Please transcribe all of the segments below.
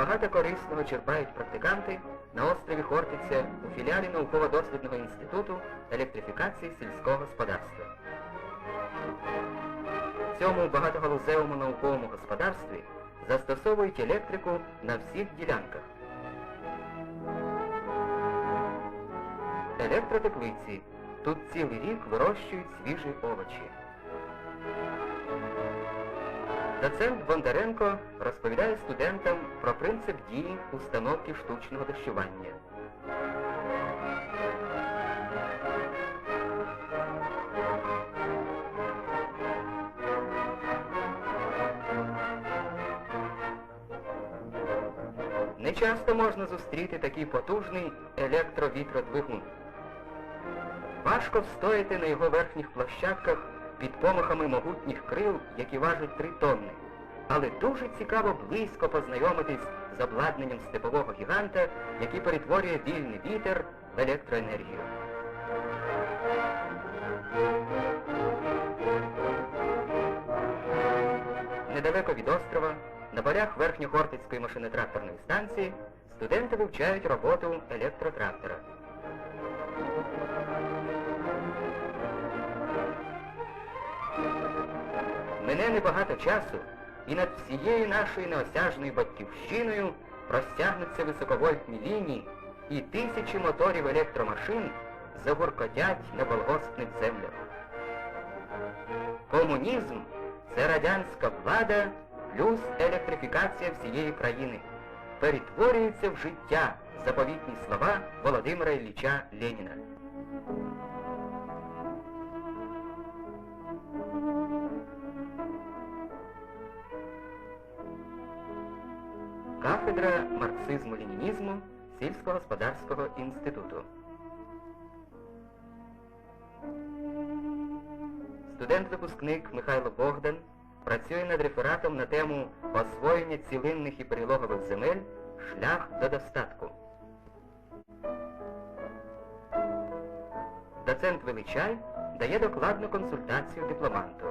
багато корисного черпають практиканти на острові Хортиця у філіалі науково-дослідного інституту електрифікації сільського господарства. В цьому багатогалузевому науковому господарстві застосовують електрику на всіх ділянках. Електротеплиці. Тут цілий рік вирощують свіжі овочі. Доцент Бондаренко розповідає студентам про принцип дії установки штучного дощування. Не часто можна зустріти такий потужний електровітродвигун. Важко встояти на його верхніх площадках під помахами могутніх крил, які важать три тонни. Але дуже цікаво близько познайомитись з обладнанням степового гіганта, який перетворює вільний вітер в електроенергію. Недалеко від острова, на полях Верхньохортицької машинотракторної станції, студенти вивчають роботу електротрактора. Мене небагато часу, і над всією нашою неосяжною батьківщиною простягнуться високовольтні лінії, і тисячі моторів електромашин загуркотять на колгоспних землях. Комунізм це радянська влада плюс електрифікація всієї країни. Перетворюється в життя заповітні слова Володимира Ілліча Леніна. Кафедра марксизму-ленінізму сільськогосподарського інституту. Студент-випускник Михайло Богдан працює над рефератом на тему освоєння цілинних і перелогових земель шлях до достатку. Доцент Величай дає докладну консультацію дипломанту.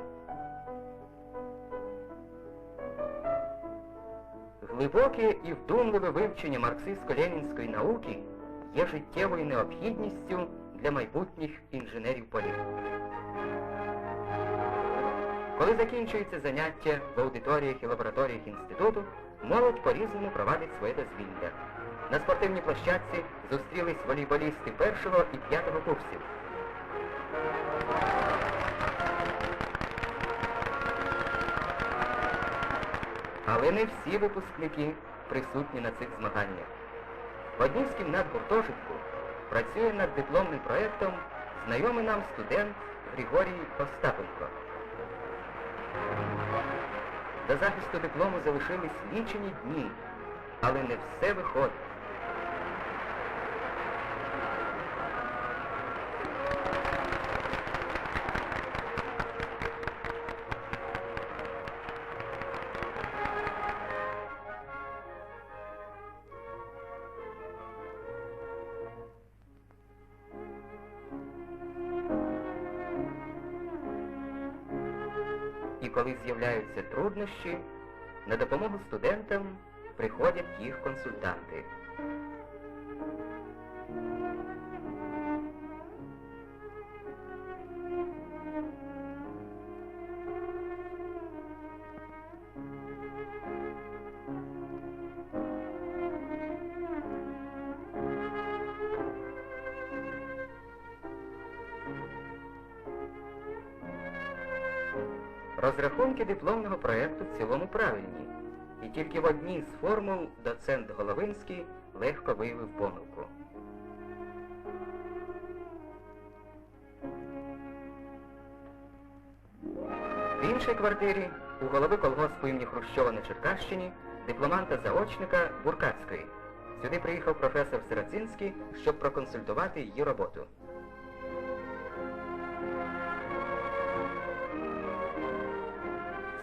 Глибоке і вдумливе вивчення марксистсько-ленінської науки є життєвою необхідністю для майбутніх інженерів полів. Коли закінчується заняття в аудиторіях і лабораторіях інституту, молодь по-різному провадить своє дозвілля. На спортивній площадці зустрілись волейболісти першого і п'ятого курсів. Але не всі випускники присутні на цих змаганнях. В одній з кімнат гуртожитку працює над дипломним проєктом знайомий нам студент Григорій Остапенко. До захисту диплому залишились лічені дні, але не все виходить. Коли з'являються труднощі, на допомогу студентам приходять їх консультанти. Розрахунки дипломного проєкту в цілому правильні, і тільки в одній з формул доцент Головинський легко виявив помилку. В іншій квартирі у голови колгоспу імені Хрущова на Черкащині дипломанта-заочника Буркацької. Сюди приїхав професор Сирацинський, щоб проконсультувати її роботу.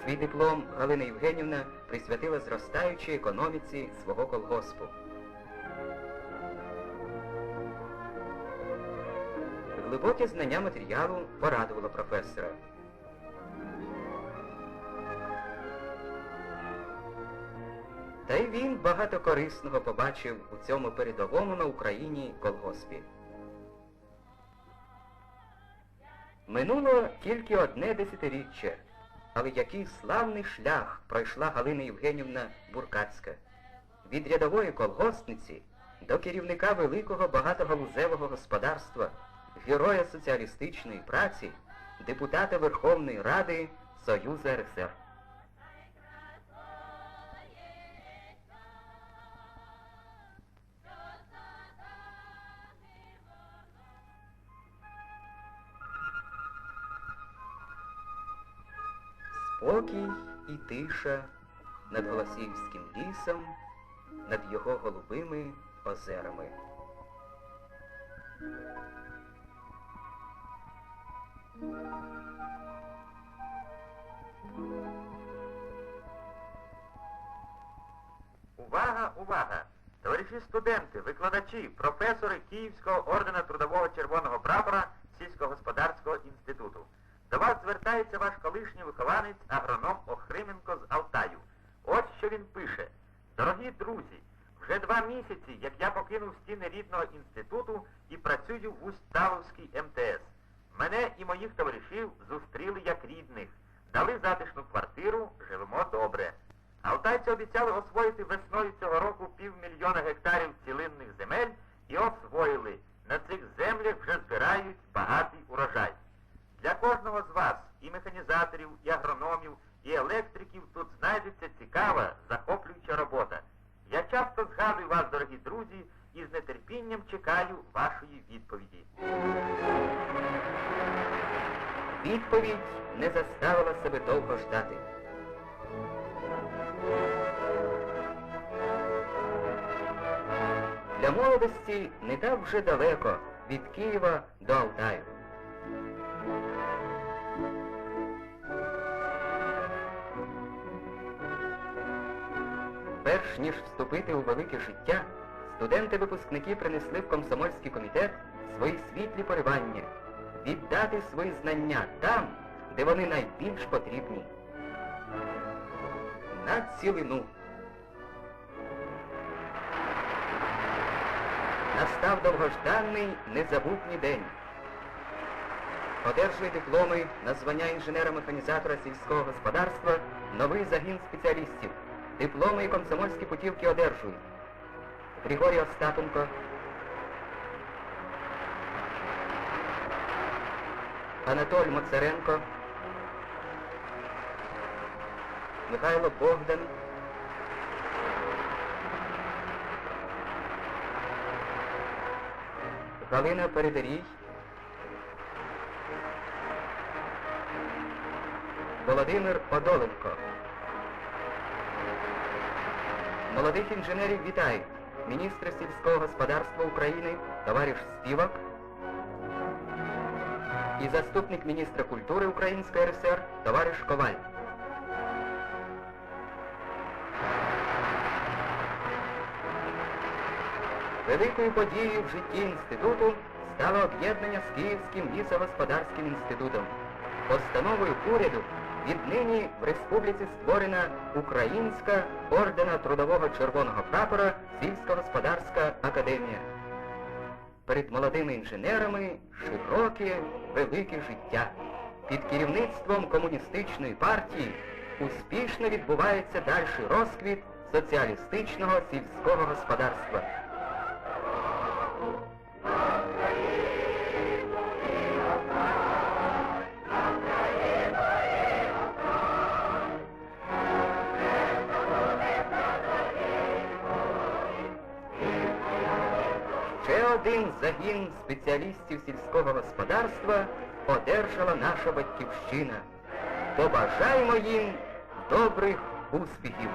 Свій диплом Галина Євгенівна присвятила зростаючій економіці свого колгоспу. Глибоке знання матеріалу порадувало професора. Та й він багато корисного побачив у цьому передовому на Україні колгоспі. Минуло тільки одне десятиріччя, але який славний шлях пройшла Галина Євгенівна Буркацька. Від рядової колгоспниці до керівника великого багатогалузевого господарства, героя соціалістичної праці, депутата Верховної Ради Союзу РСР. Спокій і тиша над Голосіївським лісом, над його голубими озерами. Увага, увага! Товариші студенти, викладачі, професори Київського ордена Трудового Червоного Прапора сільськогосподарського інституту. До вас звертається ваш колишній вихованець агроном Охрименко з Алтаю. Ось що він пише. Дорогі друзі, вже два місяці, як я покинув стіни рідного інституту і працюю в Усть-Тавовській МТС. Мене і моїх товаришів зустріли як рідних, дали затишну квартиру, живемо добре. Алтайці обіцяли освоїти весною цього року півмільйона гектарів цілинних земель і освоїли. На цих землях вже збирають багатий урожай. Для кожного з вас, і механізаторів, і агрономів, і електриків, тут знайдеться цікава, захоплююча робота. Я часто згадую вас, дорогі друзі, і з нетерпінням чекаю вашої відповіді. Відповідь не заставила себе довго ждати. Для молодості не так вже далеко від Києва до Алтаю. Перш ніж вступити у велике життя, студенти-випускники принесли в комсомольський комітет свої світлі поривання, віддати свої знання там, де вони найбільш потрібні. На цілину. Настав довгожданий незабутній день. Одержує дипломи на звання інженера-механізатора сільського господарства новий загін спеціалістів. Дипломи і комсомольські путівки одержують. Григорій Остапенко, Анатолій Моцаренко, Михайло Богдан, Галина Передарій, Володимир Подоленко. Молодих інженерів вітають міністр сільського господарства України, товариш Співак і заступник міністра культури Української РСР, товариш Коваль. Великою подією в житті інституту стало об'єднання з Київським лісогосподарським інститутом. Постановою уряду віднині в республіці створена Українська ордена Трудового Червоного Прапора сільськогосподарська академія. Перед молодими інженерами широке, велике життя. Під керівництвом комуністичної партії успішно відбувається дальший розквіт соціалістичного сільського господарства. Один загін спеціалістів сільського господарства одержала наша батьківщина. Побажаємо їм добрих успіхів!